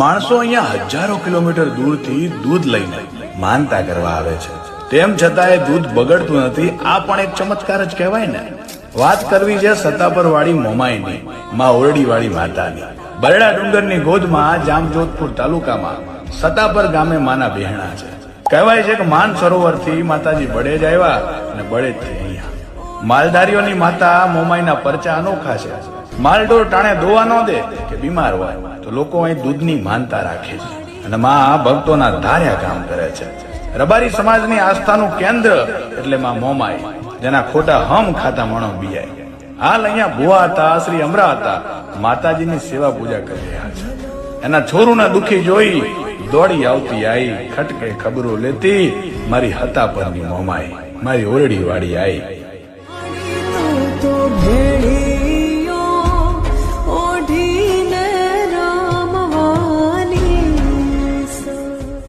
માણસો અહીંયા હજારો કિલોમીટર દૂરથી દૂધ લઈને માનતા કરવા આવે છે. તેમ છતાં એ દૂધ બગડતું નથી, આ પણ એક ચમત્કાર જ કહેવાય ને. વાત કરવી છે સત્તાપર વાળી મોમાઈની માં ઓરડી વાળી માતાની. બરડા ડુંગરની ગોદમાં જામજોધપુર તાલુકામાં સતાપર ગામે માના બહેણા છે. કહેવાય છે કે માન સરોવરથી માતાજી બળે જ આવ્યા અને બળે જ અહીંયા. માલધારીઓની માતા મોમાઈના પરચા અનોખા છે. માલડોર ટાણે દોવા ન દે કે બીમાર હોય, તો લોકો અહીં દૂધની માનતા રાખે છે. અને માં ભક્તોના ધાર્યા કામ કરે છે. રબારી સમાજની આસ્થાનું કેન્દ્ર એટલે માં મોમાઈ, જેના ખોટા હમ ખાતા મણો બિયાય હાલ અહીંયા ભુવા હતા, શ્રી અમરા હતા, માતાજીની સેવા પૂજા કરી રહ્યા છે. એના છોરુના દુખી જોઈ દોડી આવતી આઈ, ખટકે ખબરો લેતી મારી હતા પરની મોમાઈ, મારી ઓરડી વાળી આઈ. તો